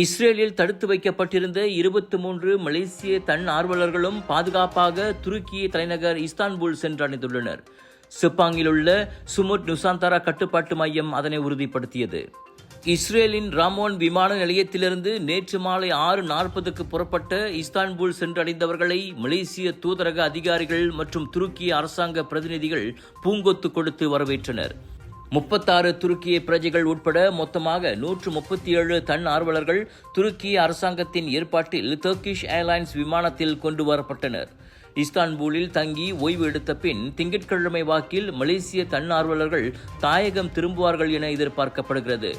இஸ்ரேலில் தடுத்து வைக்கப்பட்டிருந்த இருபத்தி மூன்று மலேசிய தன் ஆர்வலர்களும் பாதுகாப்பாக துருக்கிய தலைநகர் இஸ்தான்புல் சென்றடைந்துள்ளனர் சிப்பாங்கில் உள்ள சுமுட் நுசாந்தாரா கட்டுப்பாட்டு மையம் அதனை உறுதிப்படுத்தியது. இஸ்ரேலின் ராமோன் விமான நிலையத்திலிருந்து நேற்று மாலை ஆறு நாற்பதுக்கு புறப்பட்ட இஸ்தான்புல் சென்றடைந்தவர்களை மலேசிய தூதரக அதிகாரிகள் மற்றும் துருக்கிய அரசாங்க பிரதிநிதிகள் பூங்கொத்து கொடுத்து வரவேற்றனர். முப்பத்தாறு துருக்கிய பிரஜைகள் உட்பட மொத்தமாக நூற்று முப்பத்தி ஏழு தன் ஆர்வலர்கள் துருக்கிய அரசாங்கத்தின் ஏற்பாட்டில் டர்க்கிஷ் ஏர்லைன்ஸ் விமானத்தில் கொண்டு வரப்பட்டனர். இஸ்தான்புலில் தங்கி ஓய்வு எடுத்த பின் திங்கட்கிழமை வாக்கில் மலேசிய தன்னார்வலர்கள் தாயகம் திரும்புவார்கள் என எதிர்பார்க்கப்படுகிறது.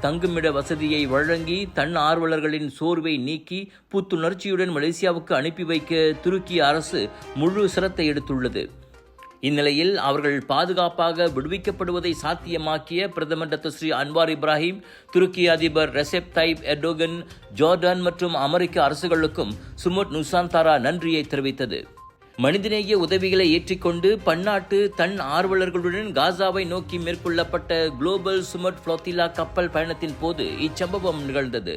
தங்குமிட வசதியை வழங்கி தன் ஆர்வலர்களின் சோர்வை நீக்கி புத்துணர்ச்சியுடன் மலேசியாவுக்கு அனுப்பி வைக்க துருக்கிய அரசு முழு சிரத்தை எடுத்துள்ளது. இந்நிலையில் அவர்கள் பாதுகாப்பாக விடுவிக்கப்படுவதை சாத்தியமாக்கிய பிரதமர் டாக்டர் ஸ்ரீ அன்வார் இப்ராஹிம் துருக்கி அதிபர் ரெசெப் தைப் எர்டோகன் ஜோர்டான் மற்றும் அமெரிக்க அரசுகளுக்கும் சுமுட் நுசாந்தாரா நன்றியை தெரிவித்தது. மனிதநேய உதவிகளை ஏற்றிக்கொண்டு பன்னாட்டு தன் ஆர்வலர்களுடன் காசாவை நோக்கி மேற்கொள்ளப்பட்ட குளோபல் சுமட் ஃப்ளோத்திலா கப்பல் பயணத்தின் போது இச்சம்பவம் நிகழ்ந்தது.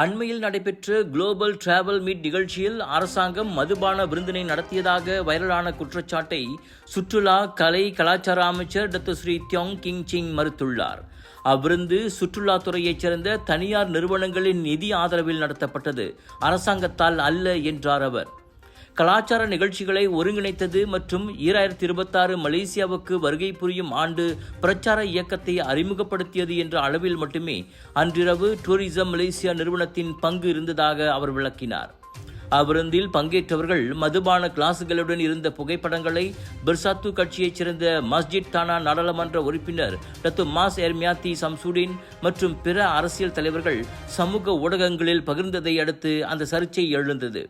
அண்மையில் நடைபெற்ற குளோபல் டிராவல் மீட் நிகழ்ச்சியில் அரசாங்கம் மதுபான விருந்தினை நடத்தியதாக வைரலான குற்றச்சாட்டை சுற்றுலா கலை கலாச்சார அமைச்சர் டாக்டர் ஸ்ரீ தியோங் கிங் சிங் மறுத்துள்ளார். அவ்விருந்து சுற்றுலாத்துறையைச் சேர்ந்த தனியார் நிறுவனங்களின் நிதி ஆதரவில் நடத்தப்பட்டது. அரசாங்கத்தால் அல்ல என்றார் அவர். கலாச்சார நிகழ்ச்சிகளை ஒருங்கிணைத்தது மற்றும் ஈராயிரத்தி இருபத்தாறு மலேசியாவுக்கு வருகை புரியும் ஆண்டு பிரச்சார இயக்கத்தை அறிமுகப்படுத்தியது என்ற அளவில் மட்டுமே அன்றிரவு டூரிசம் மலேசியா நிறுவனத்தின் பங்கு இருந்ததாக அவர் விளக்கினார். அவ்விருந்தில் பங்கேற்றவர்கள் மதுபான கிளாசுகளுடன் இருந்த புகைப்படங்களை பிர்சாத்து கட்சியைச் சேர்ந்த மஸ்ஜித் தானா நாடாளுமன்ற உறுப்பினர் டத்து மாஸ் எர்மியாத்தி சம்சுடின் மற்றும் பிற அரசியல் தலைவர்கள் சமூக ஊடகங்களில் பகிர்ந்ததை அடுத்து அந்த சர்ச்சை எழுந்தது.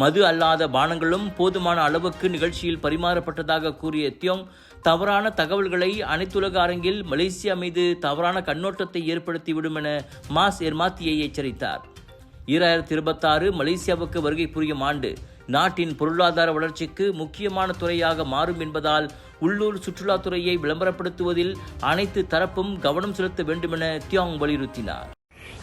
மது அல்லாத பானங்களும் போதுமான அளவுக்கு நிகழ்ச்சியில் பரிமாறப்பட்டதாக கூறிய தியோங் தவறான தகவல்களை அனைத்துலக அரங்கில் மலேசியா மீது தவறான கண்ணோட்டத்தை ஏற்படுத்திவிடும் என மாஸ் எர்மாத்தியை எச்சரித்தார். ஈராயிரத்தி இருபத்தாறு மலேசியாவுக்கு வருகை புரியும் ஆண்டு நாட்டின் பொருளாதார வளர்ச்சிக்கு முக்கியமான துறையாக மாறும் என்பதால் உள்ளூர் சுற்றுலாத்துறையை விளம்பரப்படுத்துவதில் அனைத்து தரப்பும் கவனம் செலுத்த வேண்டுமென தியோங் வலியுறுத்தினார்.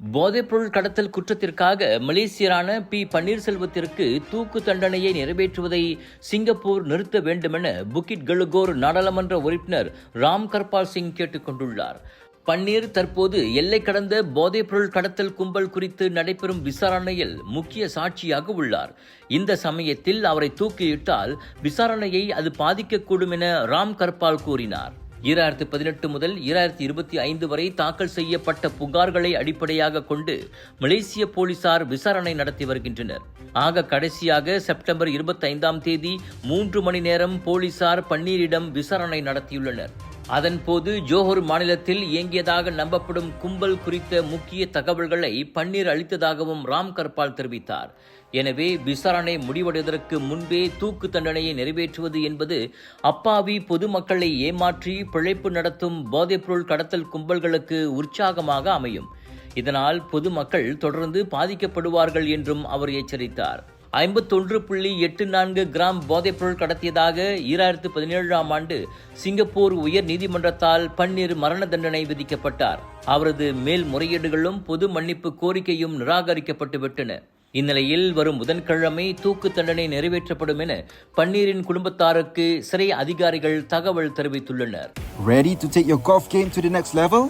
போதைப்பொருள் கடத்தல் குற்றத்திற்காக மலேசியரான பி. பன்னீர்செல்வத்திற்கு தூக்கு தண்டனையை நிறைவேற்றுவதை சிங்கப்பூர் நிறுத்த வேண்டுமென புக்கிட் கலுகோர் நாடாளுமன்ற உறுப்பினர் ராம் கர்பால் சிங் கேட்டுக் கொண்டுள்ளார். பன்னீர் தற்போது எல்லை கடந்த போதைப்பொருள் கடத்தல் கும்பல் குறித்து நடைபெறும் விசாரணையில் முக்கிய சாட்சியாக உள்ளார். இந்த சமயத்தில் அவரை தூக்கியிட்டால் விசாரணையை அது பாதிக்கக்கூடும் என ராம் கர்பால் கூறினார். ஈராயிரத்து பதினெட்டு முதல் ஈராயிரத்தி இருபத்தி ஐந்து வரை தாக்கல் செய்யப்பட்ட புகார்களை அடிப்படையாக கொண்டு மலேசிய போலீசார் விசாரணை நடத்தி வருகின்றனர். ஆக கடைசியாக செப்டம்பர் இருபத்தி ஐந்தாம் தேதி மூன்று மணி நேரம் போலீசார் பன்னீரிடம் விசாரணை நடத்தியுள்ளனர். அதன்போது ஜோஹர் மாநிலத்தில் இயங்கியதாக நம்பப்படும் கும்பல் குறித்த முக்கிய தகவல்களை பன்னீர் அளித்ததாகவும் ராம் கர்பால் தெரிவித்தார். எனவே விசாரணை முடிவடைவதற்கு முன்பே தூக்கு தண்டனையை நிறைவேற்றுவது என்பது அப்பாவி பொதுமக்களை ஏமாற்றி பிழைப்பு நடத்தும் போதைப்பொருள் கடத்தல் கும்பல்களுக்கு உற்சாகமாக அமையும். இதனால் பொதுமக்கள் தொடர்ந்து பாதிக்கப்படுவார்கள் என்றும் அவர் எச்சரித்தார். ஐம்பத்தொன்று புள்ளி எட்டு நான்கு கிராம் போதைப்பொருள் கடத்தியதாக ஈராயிரத்து பதினேழாம் ஆண்டு சிங்கப்பூர் உயர் நீதிமன்றத்தால் பன்னீர் மரண தண்டனை விதிக்கப்பட்டார். அவரது மேல்முறையீடுகளும் பொது மன்னிப்பு கோரிக்கையும் நிராகரிக்கப்பட்டுவிட்டன. இந்நிலையில் வரும் புதன்கிழமை தூக்கு தண்டனை நிறைவேற்றப்படும் என பன்னீரின் குடும்பத்தாருக்கு சிறை அதிகாரிகள் தகவல் தெரிவித்துள்ளனர் Ready to take your golf game to the next level?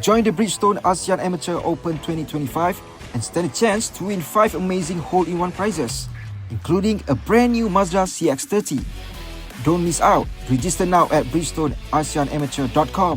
Join the Bridgestone ASEAN Amateur Open 2025 and stand a chance to win 5 amazing hole-in-one prizes, including a brand new Mazda CX-30. Don't miss out. Register now at bridgestoneasianamateur.com.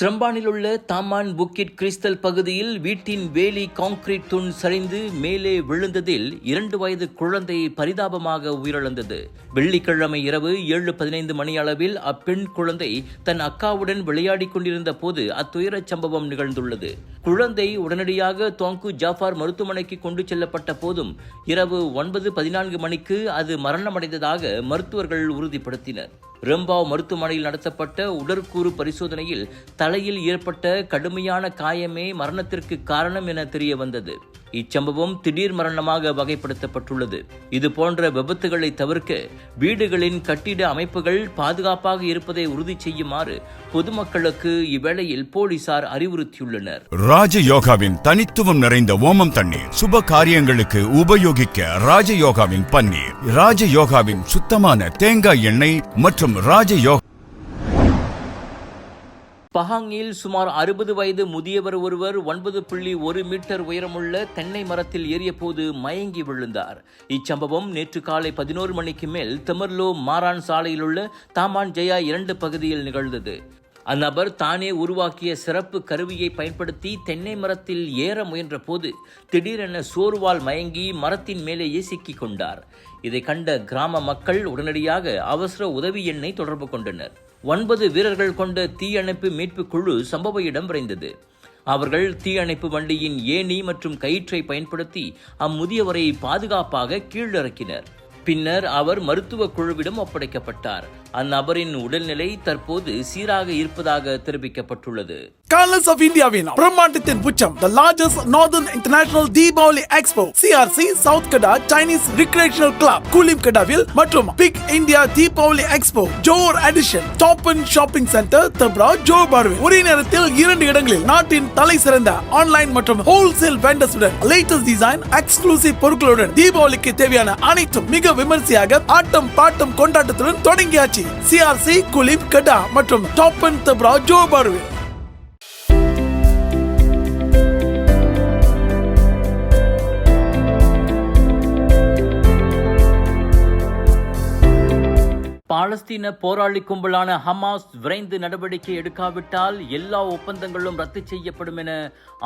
சிரம்பானில் உள்ள Taman புக்கிட் crystal பகுதியில் வீட்டின் வேலி concrete தூண் சரிந்து மேலே விழுந்ததில் இரண்டு வயது குழந்தை பரிதாபமாக உயிரிழந்தது. வெள்ளிக்கிழமை இரவு ஏழு பதினைந்து மணி அளவில் அப்பெண் குழந்தை தன் அக்காவுடன் விளையாடிக் கொண்டிருந்த போது அத்துயரச் சம்பவம் நிகழ்ந்துள்ளது. குழந்தை உடனடியாக தோங்கு ஜாஃபார் மருத்துவமனைக்கு கொண்டு செல்லப்பட்ட போதும் இரவு ஒன்பது பதினான்கு மணிக்கு அது மரணமடைந்ததாக மருத்துவர்கள் உறுதிப்படுத்தினர். ரெம்பாவ் மருத்துவமனையில் நடத்தப்பட்ட உடற்கூறு பரிசோதனையில் தலையில் ஏற்பட்ட கடுமையான காயமே மரணத்திற்கு காரணம் என தெரிய வந்தது இச்சம்பவம் திடீர் மரணமாக வகைப்படுத்தப்பட்டுள்ளது. இது போன்ற விபத்துகளை தவிர்க்க வீடுகளின் கட்டிட அமைப்புகள் பாதுகாப்பாக இருப்பதை உறுதி செய்யுமாறு பொதுமக்களுக்கு இவ்வேளையில் போலீசார் அறிவுறுத்தியுள்ளனர். ராஜயோகாவின் தனித்துவம் நிறைந்த ஓமம் தண்ணீர் சுப காரியங்களுக்கு உபயோகிக்க ராஜயோகாவின் பன்னீர். ராஜயோகாவின் சுத்தமான தேங்காய் எண்ணெய் மற்றும் ராஜயோகா பஹாங்கில் சுமார் அறுபது வயது முதியவர் ஒருவர் ஒன்பது புள்ளி ஒரு மீட்டர் உயரமுள்ள தென்னை மரத்தில் ஏறியபோது மயங்கி விழுந்தார். இச்சம்பவம் நேற்று காலை பதினோரு மணிக்கு மேல் தெமர்லோ மாரான் சாலையில் உள்ள தாமான் ஜெயா இரண்டு பகுதியில் நிகழ்ந்தது. அந்நபர் தானே உருவாக்கிய சிறப்பு கருவியை பயன்படுத்தி தென்னை மரத்தில் ஏற முயன்ற போது திடீரென சோர்வால் மயங்கி மரத்தின் மேலேயே சிக்கிக் கொண்டார். இதை கண்ட கிராம மக்கள் உடனடியாக அவசர உதவி எண்ணை தொடர்பு கொண்டனர். ஒன்பது வீரர்கள் கொண்ட தீயணைப்பு மீட்பு குழு சம்பவ இடம் விரைந்தது. அவர்கள் தீயணைப்பு வண்டியின் ஏணி மற்றும் கயிற்றை பயன்படுத்தி அம்முதியவரை பாதுகாப்பாக கீழிறக்கினர். பின்னர் அவர் மருத்துவ குழுவிடம் ஒப்படைக்கப்பட்டார். அந்நபரின் உடல்நிலை தற்போது சீராக இருப்பதாக தெரிவிக்கப்பட்டுள்ளது. கலர்ஸ் ஆஃப் இந்தியாவின் பிரம்மாண்டத்தின் உச்சம் the largest northern international Deepavali expo CRC south Kedah Chinese recreational club Kulim கடாவில் மற்றும் big India Deepavali expo Johor edition Toppen shopping centre Tebrau Joe பார்வில் ஒரே நேரத்தில் இரண்டு இடங்களில் நாட்டின் தலை சிறந்த ஆன்லைன் மற்றும் ஹோல்சேல் வெண்டர்ஸுடன் லேட்டஸ்ட் டிசைன் எக்ஸ்க்ளூசிவ் பொருட்களுடன் தீபாவளிக்கு தேவையான அனைத்தும் மிக விமர்சையாக ஆட்டம் பாட்டம் கொண்டாட்டத்துடன் தொடங்கியாச்சு. சிஆர்சி குலிப் கடா மற்றும் Toppen Tebrau Johor Bahru பாலஸ்தீன போராளி கும்பலான ஹமாஸ் விரைந்து நடவடிக்கை எடுக்காவிட்டால் எல்லா ஒப்பந்தங்களும் ரத்து செய்யப்படும் என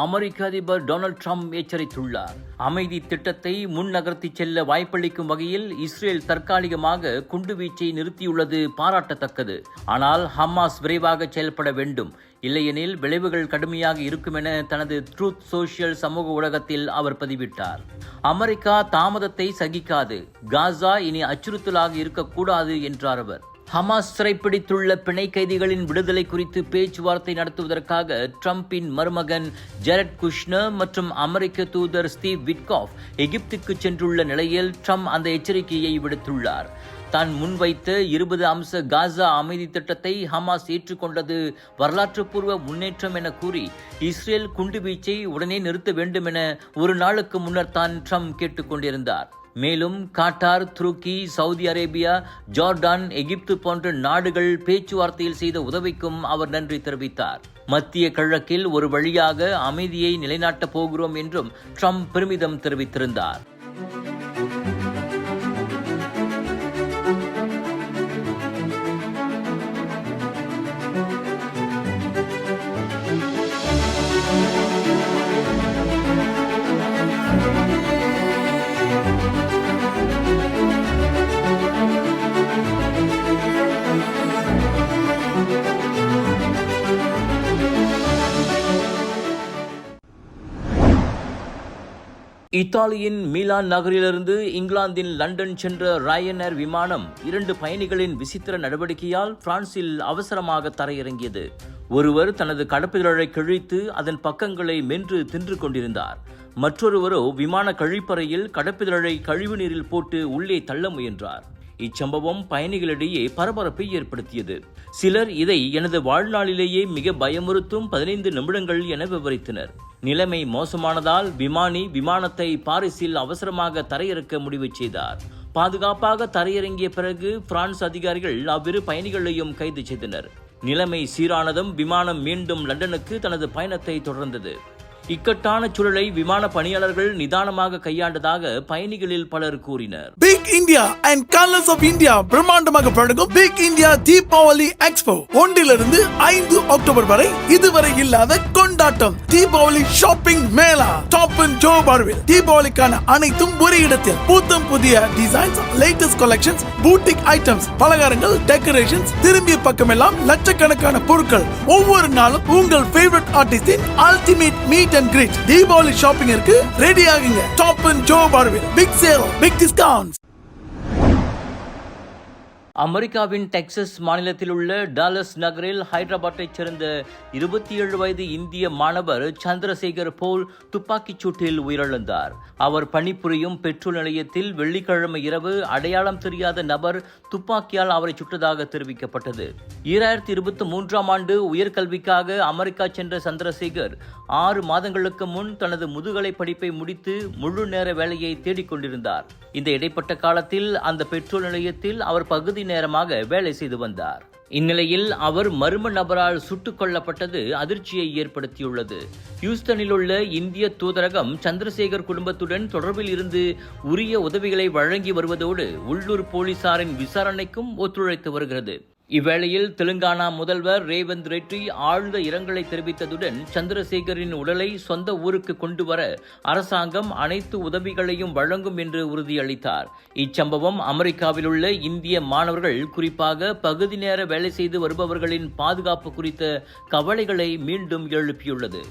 அமெரிக்க அதிபர் டொனால்ட் ட்ரம்ப் எச்சரித்துள்ளார். அமைதி திட்டத்தை முன் நகர்த்தி செல்ல வாய்ப்பளிக்கும் வகையில் இஸ்ரேல் தற்காலிகமாக குண்டுவீச்சை நிறுத்தியுள்ளது பாராட்டத்தக்கது. ஆனால் ஹமாஸ் விரைவாக செயல்பட வேண்டும். இல்லையெனில் விளைவுகள் கடுமையாக இருக்கும் என தனது ட்ரூத் சோஷியல் சமூக ஊடகத்தில் அவர் பதிவிட்டார். அமெரிக்கா தாமதத்தை சகிக்காது. காசா இனி அச்சுறுத்தலாக இருக்கக்கூடாது என்றார் அவர். ஹமாஸ் சிறைப்பிடித்துள்ள பிணை கைதிகளின் விடுதலை குறித்து பேச்சுவார்த்தை நடத்துவதற்காக ட்ரம்பின் மருமகன் ஜெரட் குஷ்னர் மற்றும் அமெரிக்க தூதர் ஸ்டீவ் விட்காஃப் எகிப்துக்கு சென்றுள்ள நிலையில் ட்ரம்ப் அந்த எச்சரிக்கையை விடுத்துள்ளார். தான் முன்வைத்த இருபது அம்ச காசா அமைதி திட்டத்தை ஹமாஸ் ஏற்றுக்கொண்டது வரலாற்றுப்பூர்வ முன்னேற்றம் என கூறி இஸ்ரேல் குண்டுவீச்சை உடனே நிறுத்த வேண்டும் என ஒரு நாளுக்கு முன்னர் தான் ட்ரம்ப் கேட்டுக்கொண்டிருந்தார் மேலும் காட்டார் துருக்கி சவுதி அரேபியா ஜார்டான் எகிப்து போன்ற நாடுகள் பேச்சுவார்த்தையில் செய்த உதவிக்கும் அவர் நன்றி தெரிவித்தார். மத்திய கிழக்கில் ஒரு வழியாக அமைதியை நிலைநாட்டப் போகிறோம் என்றும் ட்ரம்ப் பெருமிதம் தெரிவித்திருந்தார். இத்தாலியின் மீலான் நகரிலிருந்து இங்கிலாந்தின் லண்டன் சென்ற ராயனர் விமானம் இரண்டு பயணிகளின் விசித்திர நடவடிக்கையால் பிரான்சில் அவசரமாக தரையிறங்கியது. ஒருவர் தனது கடப்பிதழை கிழித்து அதன் பக்கங்களை மென்று தின்று கொண்டிருந்தார். மற்றொருவரோ விமான கழிப்பறையில் கடப்பிதழை கழிவு நீரில் போட்டு உள்ளே தள்ள முயன்றார். இச்சம்பவம் பயணிகளிடையே பரபரப்பை ஏற்படுத்தியது. சிலர் இதை எனது வாழ்நாளிலேயே மிக பயமுறுத்தும் பதினைந்து நிமிடங்கள் என விவரித்தனர். நிலைமை மோசமானதால் விமானி விமானத்தை பாரிஸில் அவசரமாக தரையிறக்க முடிவு செய்தார். பாதுகாப்பாக தரையிறங்கிய பிறகு பிரான்ஸ் அதிகாரிகள் அவ்விரு பயணிகளையும் கைது செய்தனர். நிலைமை சீரானதும் விமானம் மீண்டும் லண்டனுக்கு தனது பயணத்தை தொடர்ந்தது. இக்கட்டான சூழலை விமான பணியாளர்கள் நிதானமாக கையாண்டதாக பயணிகளில் பலர் கூறினர். Big India and colours of India பிரம்மாண்டமாக பழகும் பிக் இந்தியா தீபாவளி எக்ஸ்போ ஒன்றிலிருந்து ஐந்து அக்டோபர் வரை இதுவரை இல்லாத கொண்டாட்டம். Deepavali shopping mela Toppen Johor பார்வில் தீபாவளிக்கான அனைத்தும் ஒரு இடத்தில். புத்தம் புதிய designs latest collections boutique items பலகாரங்கள் டெக்கரேஷன்ஸ் திரும்பிய பக்கமெல்லாம் லட்சக்கணக்கான பொருட்கள். ஒவ்வொரு நாளும் உங்கள் favourite ஆர்டிஸ்டின் ultimate meet and greet Deepavali ஷாப்பிங்கிற்கு ready ஆகுங்க. டாப் அண்ட் ஜோ பார்வில் பிக் சேல் பிக் டிஸ்கவுண்ட் அமெரிக்காவின் டெக்சஸ் மாநிலத்தில் உள்ள டாலஸ் நகரில் ஹைதராபாத்தைச் சேர்ந்த இருபத்தி ஏழு வயது இந்திய மாணவர் சந்திரசேகர் போல் துப்பாக்கிச் சூட்டில் உயிரிழந்தார். அவர் பணிபுரியும் பெட்ரோல் நிலையத்தில் வெள்ளிக்கிழமை இரவு அடையாளம் தெரியாத நபர் துப்பாக்கியால் அவரை சுட்டதாக தெரிவிக்கப்பட்டது. ஈராயிரத்தி இருபத்தி மூன்றாம் ஆண்டு உயர்கல்விக்காக அமெரிக்கா சென்ற சந்திரசேகர் ஆறு மாதங்களுக்கு முன் தனது முதுகலை படிப்பை முடித்து முழு நேர வேலையை தேடிக்கொண்டிருந்தார். இந்த இடைப்பட்ட காலத்தில் அந்த பெட்ரோல் நிலையத்தில் அவர் பகுதி நேரமாக வேலை செய்து வந்தார். இந்நிலையில் அவர் மர்ம நபரால் சுட்டுக் கொல்லப்பட்டது அதிர்ச்சியை ஏற்படுத்தியுள்ளது. ஹியூஸ்டனில் உள்ள இந்திய தூதரகம் சந்திரசேகர் குடும்பத்துடன் தொடர்பில் இருந்து உரிய உதவிகளை வழங்கி வருவதோடு உள்ளூர் போலீசாரின் விசாரணைக்கும் ஒத்துழைத்து வருகிறது. இவ்வேளையில் தெலுங்கானா முதல்வர் ரேவந்த் ரெட்டி ஆழ்ந்த இரங்கலை தெரிவித்ததுடன் சந்திரசேகரின் உடலை சொந்த ஊருக்கு கொண்டு வர அரசாங்கம் அனைத்து உதவிகளையும் வழங்கும் என்று உறுதியளித்தார். இச்சம்பவம் அமெரிக்காவில் உள்ள இந்திய மாணவர்கள் குறிப்பாக பகுதி நேர வேலை செய்து வருபவர்களின் பாதுகாப்பு குறித்த கவலைகளை மீண்டும் எழுப்பியுள்ளது.